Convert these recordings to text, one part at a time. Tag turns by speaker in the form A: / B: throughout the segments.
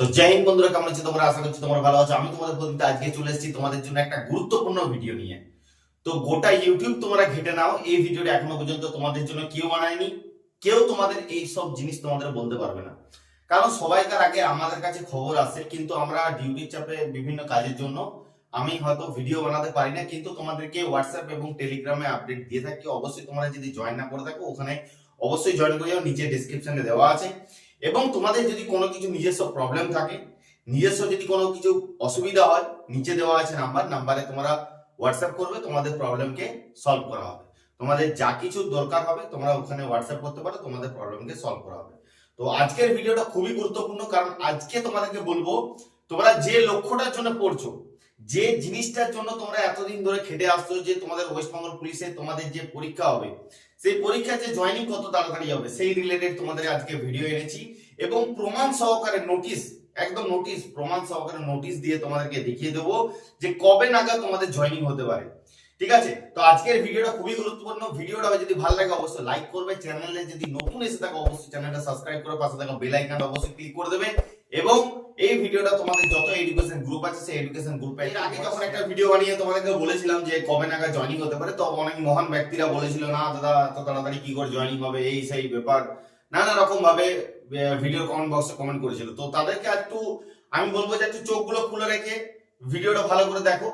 A: তো জয় হিন্দ বন্ধুরা, কেমন আছো তোমরা? আশা করছি তোমরা ভালো আছো। আমি তোমাদের প্রতিটা আজকে চলে এসেছি তোমাদের জন্য একটা গুরুত্বপূর্ণ ভিডিও নিয়ে। তো গোটা ইউটিউব তোমরা ঘেটে নাও, এই ভিডিওটা এখনও পর্যন্ত তোমাদের জন্য কেউ বানায়নি। কেউ তোমাদের এই সব জিনিস তোমাদের বলতে পারবে না। কারণ সবাইকার আগে আমাদের কাছে খবর আসে, কিন্তু আমরা ডিউটির চাপে বিভিন্ন কাজের জন্য আমি হয়তো ভিডিও বানাতে পারি না, কিন্তু তোমাদেরকে হোয়াটসঅ্যাপ এবং টেলিগ্রামে আপডেট দিয়ে থাকি। অবশ্যই তোমরা যদি জয়েন না করে থাকো, ওখানে অবশ্যই জয়েন করে যাও নিচে ডিসক্রিপশনে দেওয়া আছে। এবং তোমাদের যদি কোনো কিছু নিজস্ব প্রবলেম থাকে, নিজস্ব যদি কোনো কিছু অসুবিধা হয়, নিচে দেওয়া আছে নাম্বার নাম্বারে তোমরা হোয়াটসঅ্যাপ করবে, তোমাদের প্রবলেমকে সলভ করা হবে। তোমাদের যা কিছু দরকার হবে, তোমরা ওখানে হোয়াটসঅ্যাপ করতে পারো, তোমাদের প্রবলেমকে সলভ করা হবে। তো আজকের ভিডিওটা খুবই গুরুত্বপূর্ণ, কারণ আজকে তোমাদেরকে বলব, তোমরা যে লক্ষ্যটার জন্য পড়ছো যে জিনিসটার জন্য তোমরা এতদিন ধরে খেটে আসছো যে তোমাদের ওয়েস্ট বেঙ্গল পুলিশে তোমাদের যে পরীক্ষা হবে, সেই পরীক্ষা যে জয়নিং কত তাড়াতাড়ি হবে, সেই রিলেটেড তোমাদের আজকে ভিডিও এনেছি এবং প্রমাণ সহকারে নোটিশ একদম নোটিশ প্রমাণ সহকারে নোটিশ দিয়ে তোমাদেরকে দেখিয়ে দেবো যে কবে নাগাদ তোমাদের জয়নিং হতে পারে। ঠিক আছে? তো আজকের ভিডিওটা খুবই গুরুত্বপূর্ণ। ভিডিওটা যদি ভালো লাগে, অবশ্যই লাইক করবে। চ্যানেলে যদি নতুন এসে থাকো, অবশ্যই চ্যানেলটা সাবস্ক্রাইব করে পাশে থাকা বেল আইকনটা অবশ্যই ক্লিক করে দেবে। এবং এই ভিডিওটা তোমাদের যত এডুকেশন গ্রুপ আছে, সেই এডুকেশন গ্রুপে আগে যখন একটা ভিডিও বানিয়ে তোমাদেরকে বলেছিলাম যে কবে নাগাদ জয়েনিং হতে পারে, তো অনেক মহান ব্যক্তিরা বলেছিল, না দাদা, এত তাড়াতাড়ি কি করে জয়েনিং হবে? এই সেই ব্যাপার। নানা রকম ভাবে ভিডিও কমেন্ট বক্সে কমেন্ট করেছিল। তো তাদেরকে একটু আমি বলব যে একটু চোখগুলো খুলে রেখে ভিডিওটা ভালো করে দেখো।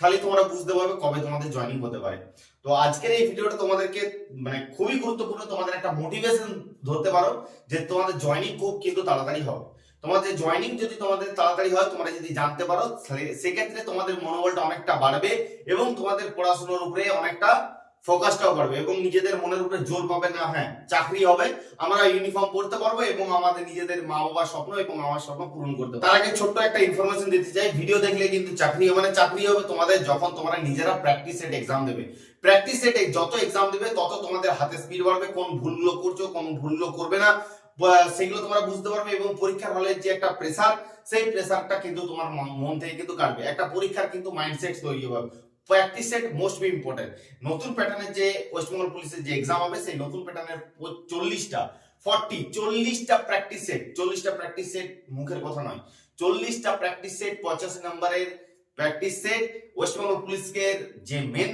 A: খালি তোমরা বুঝতে পারবে কবে তোমাদের জয়েনিং হতে পারে। তো আজকের এই ভিডিওটা তোমাদেরকে মানে খুবই গুরুত্বপূর্ণ, তোমাদের একটা মোটিভেশন ধরতে পারো যে তোমাদের জয়েনিং খুব কিন্তু তাড়াতাড়ি হবে। তোমাদের জয়েনিং যদি তোমাদের তাড়াতাড়ি হয়, তোমরা যদি জানতে পারো সেক্ষেত্রে তোমাদের মনোবলটা অনেকটা বাড়বে এবং তোমাদের পড়াশোনার উপরে অনেকটা ফোকাসটাও বাড়বে এবং নিজেদের মনের উপরে জোর পাবে না হ্যাঁ চাকরি হবে, আমরা ইউনিফর্ম পড়তে পারব এবং আমাদের নিজেদের মা বাবার স্বপ্ন এবং আমার স্বপ্ন পূরণ করতে তার আগে ছোট্ট একটা ইনফরমেশন দিতে চাই ভিডিও দেখলে কিন্তু চাকরি হবে না চাকরি হবে তোমাদের যখন তোমরা নিজেরা প্র্যাকটিস সেট এক্সাম দেবে। প্র্যাকটিস সেটে যত এক্সাম দেবে, তত তোমাদের হাতে স্পিড বাড়বে, কোন ভুলগুলো করছ, কোন ভুলগুলো করবে না সেগুলো তোমরা বুঝতে পারবে এবং পরীক্ষার হলে যে একটা প্রেসার সেই প্রেসারটা কিন্তু তোমার মন- মন থেকে কিন্তু কাটবে। একটা পরীক্ষার কিন্তু মাইন্ডসেট তৈরি হবে। Practice set most be important নতুন প্যাটার্নের যে ওয়েস্ট বেঙ্গল পুলিশের যে এক্সাম হবে, সেই নতুন প্যাটার্নের চল্লিশটা ফর্টি চল্লিশটা প্র্যাকটিস সেট চল্লিশটা প্র্যাকটিস সেট মুখের কথা নয়, চল্লিশটা প্র্যাকটিস সেট পঁচাশি নম্বরের প্র্যাকটিস সেট ওয়েস্ট বেঙ্গল পুলিশকে যে মেন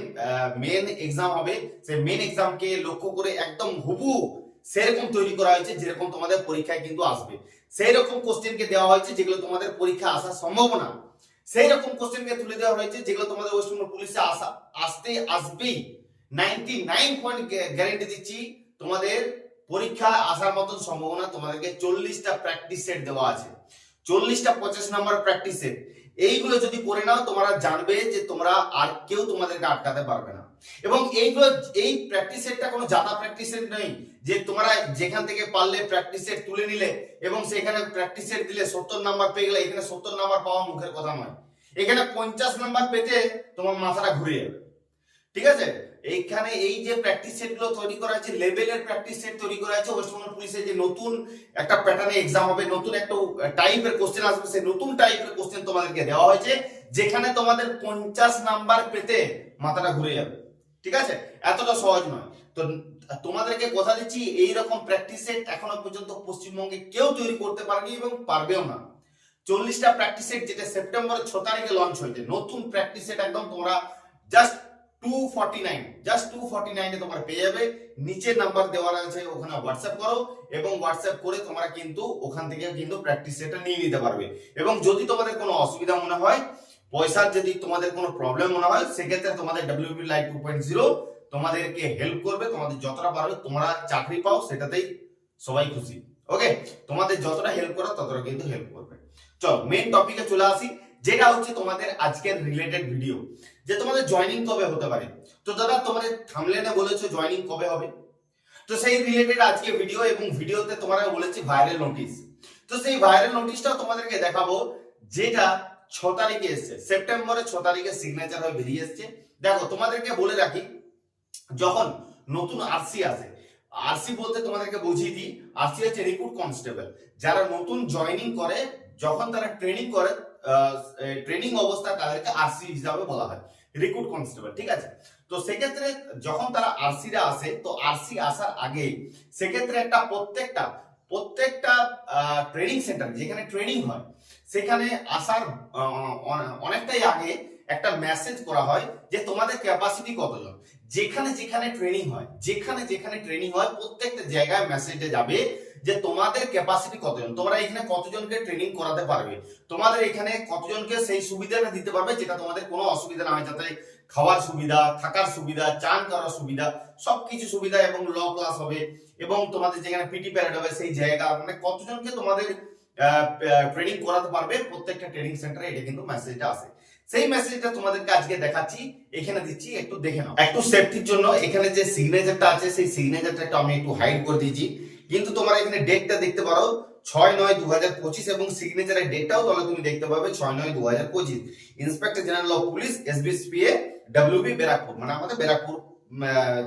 A: মেন এক্সাম হবে, সেই মেন এক্সামকে লক্ষ্য করে একদম হুবু সেরকম তৈরি করা হয়েছে, যেরকম তোমাদের পরীক্ষায় কিন্তু আসবে। সেই রকম কোশ্চেনকে দেওয়া হয়েছে, যেগুলো তোমাদের পরীক্ষা আসার সম্ভাবনা। সেই রকম কোশ্চেনকে তুলে দেওয়া হয়েছে, যেগুলো তোমাদের ওয়েস্ট বেঙ্গল পুলিশে আসা আসতে আসবেই। নাইনটি নাইন পয়েন্ট গ্যারেন্টি দিচ্ছি, তোমাদের পরীক্ষা আসার মতন সম্ভাবনা তোমাদেরকে চল্লিশটা প্র্যাকটিস সেট দেওয়া আছে। চল্লিশটা পঁচাশ নাম্বার প্র্যাকটিস সেট এইগুলো যদি করে নাও, তোমরা জানবে যে তোমরা আর কেউ তোমাদেরকে আটকাতে পারবে না। এবং এইগুলো, এই প্র্যাকটিস সেটটা কোনো জাতা প্র্যাকটিস সেট নেই, যে তোমরা যেখান থেকে পারলে প্র্যাকটিস সেট তুলে নিলে এবং সেখানে প্র্যাকটিস সেট দিলে সত্তর নাম্বার পেয়ে গেলে এখানে সত্তর নাম্বার পাওয়া মুখের কথা নয়। এখানে পঞ্চাশ নাম্বার পেতে তোমার মাথাটা ঘুরে যাবে। ঠিক আছে? এইখানে এই যে প্র্যাকটিস সেটগুলো তৈরি করা হয়েছে লেভেলের প্র্যাকটিস সেট তৈরি করা হয়েছে ওয়েস্ট বেঙ্গল পুলিশের যে নতুন একটা প্যাটার্নে এক্সাম হবে, নতুন একটা টাইপের কোশ্চেন আসবে, সেই নতুন টাইপের কোশ্চেন তোমাদেরকে দেওয়া হয়েছে, যেখানে তোমাদের পঞ্চাশ নাম্বার পেতে মাথাটা ঘুরে যাবে, ঠিক আছে? এতটা সহজ নয়। তো তোমাদেরকে কথা দিচ্ছি এই রকম প্র্যাকটিস সেট এখনও পর্যন্ত পশ্চিমবঙ্গে কেউ তৈরি করতে পারেনি এবং পারবেও না। চল্লিশটা প্র্যাকটিস সেট যেটা সেপ্টেম্বরের ছ তারিখে লঞ্চ হয়েছে, নতুন প্র্যাকটিস সেট একদম তোমরা just two forty nine just তোমরা পেয়ে যাবে। নিচে নাম্বার দেওয়া আছে ওখানে করো এবং করে তোমরা কিন্তু ওখান থেকে কিন্তু প্র্যাকটিস সেটটা নিয়ে নিতে পারবে। এবং যদি তোমাদের কোনো অসুবিধা মনে হয় যদি তোমাদের কোনো প্রবলেম মনে হয়, সেক্ষেত্রে তোমাদের ডাব্লিউপি লাইভ টু তোমাদেরকে হেল্প করবে। তোমাদের যতটা পারবে তোমরা চাকরি পাও, সেটাতেই সবাই খুশি। ওকে তোমাদের যতটা হেল্প করো, ততটা কিন্তু হেল্প করবে। চল মেন টপিকে চলে আসি। যেটা হচ্ছে তোমাদের আজকের রিলেটেড ভিডিও যে তোমাদের জয়েনিং কবে হতে পারে। তো দাদা, তোমাদের থামলেনে বলেছ জয়েনিং কবে হবে? তো সেই রিলেটেড আজকে ভিডিও এবং ভিডিওতে তোমরা বলেছি ভাইরাল নোটিশ তো সেই ভাইরাল নোটিশটা তোমাদেরকে দেখাবো, যেটা ছ তারিখে এসছে। সেপ্টেম্বরের ছ তারিখে সিগনেচার হয়ে বেরিয়ে এসছে। দেখো, তোমাদেরকে বলে রাখি, যখন নতুন আরসি আসে আরসি বলতে তোমাদেরকে বুঝিয়ে দিই আরসি হচ্ছে রিক্রুট কনস্টেবল যারা নতুন জয়েনিং করে, যখন তারা ট্রেনিং করে ট্রেনিং অবস্থা তাদেরকে আরসি হিসাবে বলা হয় রিক্রুট কনস্টেবল ঠিক আছে? তো সেক্ষেত্রে যখন তারা আরসিরা আসে, তো আরসি আসার আগে সেক্ষেত্রে একটা প্রত্যেকটা প্রত্যেকটা ট্রেনিং সেন্টার যেখানে ট্রেনিং হয়, সেখানে আসার অনেকটাই আগে একটা মেসেজ করা হয় যে তোমাদের ক্যাপাসিটি কতজন? যেখানে যেখানে ট্রেনিং হয়, যেখানে যেখানে ট্রেনিং হয়, প্রত্যেকটা জায়গায় মেসেজে যাবে যে তোমাদের ক্যাপাসিটি কতজন? তোমরা এখানে কতজনকে ট্রেনিং করাতে পারবে? তোমাদের এখানে কতজনকে সেই সুবিধাটা দিতে পারবে যেটা তোমাদের কোনো অসুবিধা না হয়? যাতে খাওয়ার সুবিধা, থাকার সুবিধা, চান করার সুবিধা, সবকিছু সুবিধা এবং ল ক্লাস হবে এবং তোমাদের যেখানে পিটি প্যারেড হবে সেই জায়গা মানে কতজনকে তোমাদের ট্রেনিং করাতে পারবে প্রত্যেকটা ট্রেনিং সেন্টারে এটা কিন্তু মেসেজটা আসে। সেই মেসেজটা তোমাদেরকে আজকে দেখাচ্ছি, এখানে দিচ্ছি, একটু দেখে নাও। একটু সেফটির জন্য এখানে যে সিগনেচারটা আছে, সেই সিগনেচারটা আমি একটু হাইড করে দিয়েছি। কিন্তু তোমরা এখানে ডেটটা দেখতে পারো, ছয় নয় দু হাজার পঁচিশ এবং সিগনেচারের ডেটটাও তাহলে তুমি দেখতে পাবে ছয় নয় দু হাজার পঁচিশ inspector general of police SVSPA WB Barrackpore মানে আমাদের ব্যারাকপুর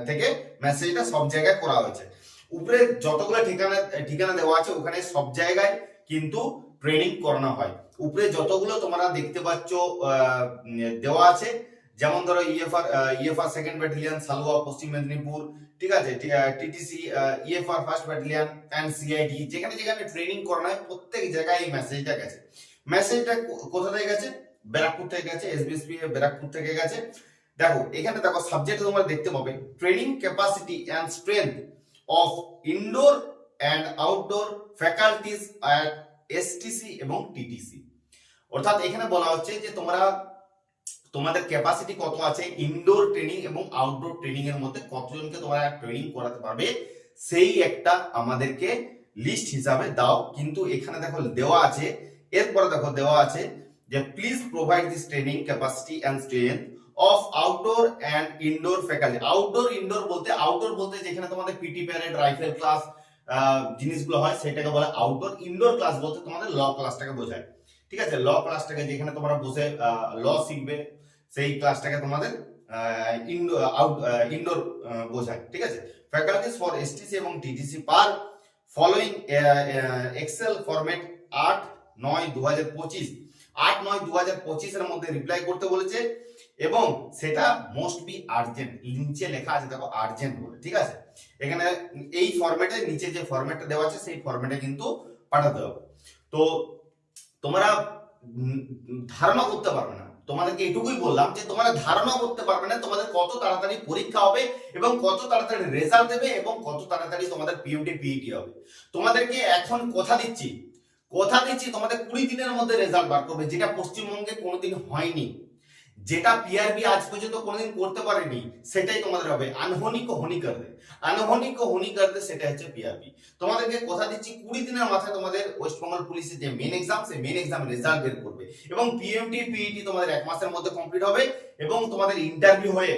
A: থেকে মেসেজটা সব জায়গায় করা হয়েছে। উপরে যতগুলো ঠিকানা ঠিকানা দেওয়া আছে ওখানে সব জায়গায় কিন্তু ট্রেনিং করানো হয়। উপরে যতগুলো তোমরা দেখতে পাচ্ছ দেওয়া আছে যেমন ধরো EFR EFR second battalion Salua, Paschim Medinipur, ঠিক আছে TTC EFR first battalion and CID যেখানে যেখানে ট্রেনিং করানো হয়, প্রত্যেক জায়গায় এই মেসেজটা গেছে। মেসেজটা কোথা থেকে গেছে? ব্যারাকপুর থেকে গেছে এসবিএসপি ব্যারাকপুর থেকে গেছে। দেখো, এখানে দেখো সাবজেক্ট তোমরা দেখতে পাবে training capacity and strength of indoor and outdoor faculties at STC এবং টিটিসি অর্থাৎ এখানে বলা হচ্ছে যে তোমরা তোমাদের ক্যাপাসিটি কত আছে? ইনডোর ট্রেনিং এবং আউটডোর ট্রেনিং এর মধ্যে কতজনকে তোমরা ট্রেনিং করাতে পারবে? সেই একটা আমাদেরকে লিস্ট হিসাবে দাও। কিন্তু এখানে দেখো, দেওয়া আছে। এরপরে দেখো, দেওয়া আছে যে please provide this training capacity and strength of outdoor and indoor faculty outdoor indoor বলতে আউটডোর বলতে যেখানে তোমাদের পিটি প্যারেড রাইফেল ক্লাস জিনিসগুলো হয়, সেটাকে বলে আউটডোর ইনডোর ক্লাস বলতে তোমাদের ল ক্লাসটাকে বোঝায়। ঠিক আছে? ল ক্লাসটাকে যেখানে তোমরা বসে ল শিখবে। সেই ক্লাসটাকে তোমাদের ইনডোর আউট ইনডোর বোঝায়, ঠিক আছে? ফ্যাকাল্টিস ফর এসটিসি এবং TTC per following excel format আট নয় দু হাজার পঁচিশ। আট নয় দু হাজার পঁচিশের মধ্যে রিপ্লাই করতে বলেছে এবং সেটা মোস্ট বি আর্জেন্ট নিচে লেখা আছে, দেখো আর্জেন্ট বলে, ঠিক আছে? এখানে এই ফরম্যাটে নিচে যে ফরম্যাটটা দেওয়া আছে, সেই ফরম্যাটে কিন্তু পাঠাতে হবে। তো তোমরা ধারণা করতে পারবে না। তোমাদেরকে এটুকুই বললাম যে তোমরা ধারণা করতে পারবে না তোমাদের কত তাড়াতাড়ি পরীক্ষা হবে এবং কত তাড়াতাড়ি রেজাল্ট দেবে এবং কত তাড়াতাড়ি তোমাদের পিএমটি পিইটি হবে। তোমাদেরকে এখন কথা দিচ্ছি। কথা দিচ্ছি তোমাদের কুড়ি দিনের মধ্যে রেজাল্ট বার করবে, যেটা পশ্চিমবঙ্গে কোনোদিন হয়নি। যেটা পিআরবি আজ পর্যন্ত কোনোদিন করতে পারেনি, সেটাই তোমাদের হবে। আনহনিক হনি করবে। আনহনিক হনি করবে সেটা হচ্ছে পিআরবি তোমাদেরকে কথা দিচ্ছি, কুড়ি দিনের মাথায় তোমাদের ওয়েস্ট বেঙ্গল পুলিশের যে মেন এক্সাম সেই মেন এক্সাম রেজাল্ট বের করবে। এবং পিএমটি পিইটি তোমাদের এক মাসের মধ্যে কমপ্লিট হবে এবং তোমাদের ইন্টারভিউ হয়ে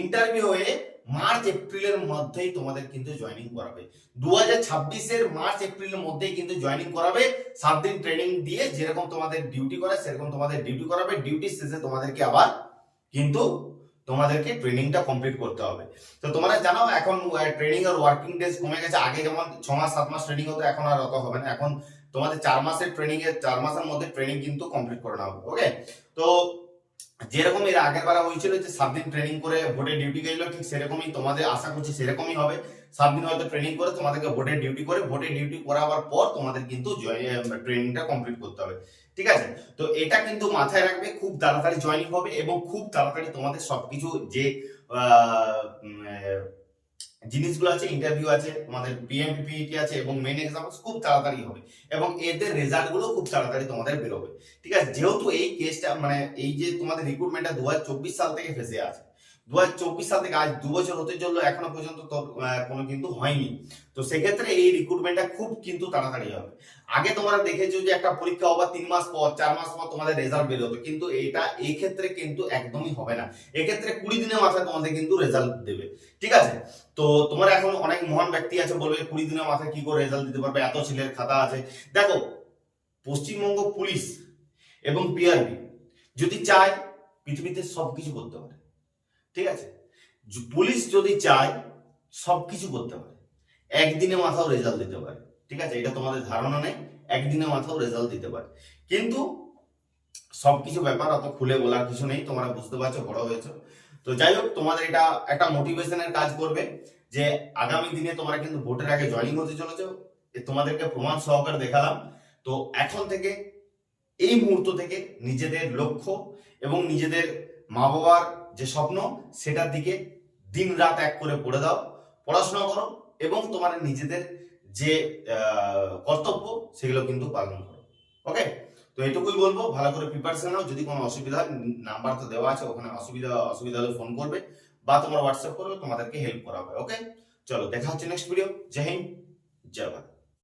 A: ইন্টারভিউ হয়ে মার্চ, এপ্রিলের মধ্যেই তোমাদের কিন্তু জয়েনিং করাবে। দু হাজার ছাব্বিশের মার্চ, এপ্রিলের মধ্যেই কিন্তু জয়েনিং করাবে। সাত দিন ট্রেনিং দিয়ে যেরকম তোমাদের ডিউটি করে, সেরকম তোমাদের ডিউটি করাবে। ডিউটি শেষে তোমাদেরকে আবার কিন্তু তোমাদেরকে ট্রেনিংটা কমপ্লিট করতে হবে। তো তোমরা জানো, এখন ট্রেনিং আর ওয়ার্কিং ডেজ কমে গেছে। আগে যেমন ছ মাস, সাত মাস ট্রেনিং হতো, এখন আর অত হবে না। এখন তোমাদের চার মাসের ট্রেনিং এর, চার মাসের মধ্যে ট্রেনিং কিন্তু কমপ্লিট করে নেওয়া হবে ওকে তো যেরকম এর আগের বেলা হয়েছিল যে সাত দিন ট্রেনিং করে ভোটে ডিউটি গেছিল, ঠিক সেরকমই তোমাদের আশা করছি সেরকমই হবে। সাত দিন হয়তো ট্রেনিং করে তোমাদেরকে ভোটে ডিউটি করে ভোটে ডিউটি করাবার পর তোমাদের কিন্তু ট্রেনিংটা কমপ্লিট করতে হবে। ঠিক আছে? তো এটা কিন্তু মাথায় রাখবে, খুব তাড়াতাড়ি জয়নিং হবে এবং খুব তাড়াতাড়ি তোমাদের সবকিছু যে জিনিসগুলো আছে ইন্টারভিউ আছে, তোমাদের বিএমপিপিটি আছে এবং মেন এক্সাম খুব তাড়াতাড়ি হবে। এবং এদের রেজাল্টগুলো খুব তাড়াতাড়ি তোমাদের বেরোবে। ঠিক আছে? যেহেতু এই কেসটা মানে এই যে তোমাদের রিক্রুটমেন্টটা দু হাজার চব্বিশ সাল থেকে ফেসে আছে দু সাল থেকে আজ দু বছর হতে চলল, এখনও পর্যন্ত তো কোনো কিন্তু হয়নি। তো সেক্ষেত্রে এই রিক্রুটমেন্টটা খুব কিন্তু তাড়াতাড়ি হবে। আগে তোমরা দেখেছ যে একটা পরীক্ষা হবার তিন মাস পর, চার মাস পর তোমাদের রেজাল্ট বেরোতো কিন্তু এটা এই ক্ষেত্রে কিন্তু একদমই হবে না। এক্ষেত্রে কুড়ি দিনের মাথায় তোমাদের কিন্তু রেজাল্ট দেবে। ঠিক আছে? তো তোমার এখন অনেক মহান ব্যক্তি আছে, বলবে কুড়ি দিনের মাথায় কি করে রেজাল্ট দিতে পারবে, এত ছেলের খাতা আছে। দেখো, পশ্চিমবঙ্গ পুলিশ এবং পিআরবি যদি চায় পৃথিবীতে সবকিছু করতে পারে। ঠিক আছে? পুলিশ যদি চায়, সবকিছু করতে পারে। একদিনে মাথাও রেজাল্ট দিতে পারে। ঠিক আছে? এটা তোমাদের ধারণা নেই। একদিনে মাথাও রেজাল্ট দিতে পারে। কিন্তু সবকিছু ব্যাপার অত খুলে বলার কিছু নেই। তোমরা বুঝতে পারছ, বড় হয়েছো। তো যাই হোক, তোমাদের এটা একটা মোটিভেশনের কাজ করবে যে আগামী দিনে তোমরা কিন্তু ভোটের আগে জয়েনিং হতে চলেছো। তোমাদেরকে প্রমাণ সহকারে দেখালাম। তো এখন থেকে, এই মুহূর্ত থেকে নিজেদের লক্ষ্য এবং নিজেদের মা বাবার যে স্বপ্ন, সেটার দিকে দিন রাত এক করে পড়ে দাও, পড়াশোনা করো এবং তোমার নিজেদের যে কর্তব্য, সেগুলো কিন্তু পালন করো। ওকে তো এটুকুই বলব, ভালো করে প্রিপারেশন নাও, যদি কোনো অসুবিধা নাম্বার তো দেওয়া আছে, ওখানে অসুবিধা অসুবিধা হলে ফোন করবে বা তোমরা হোয়াটসঅ্যাপ করবে, তোমাদেরকে হেল্প করা হবে। ওকে চলো, দেখা হচ্ছে নেক্সট ভিডিও জয় হিন্দ, জয় ভারত।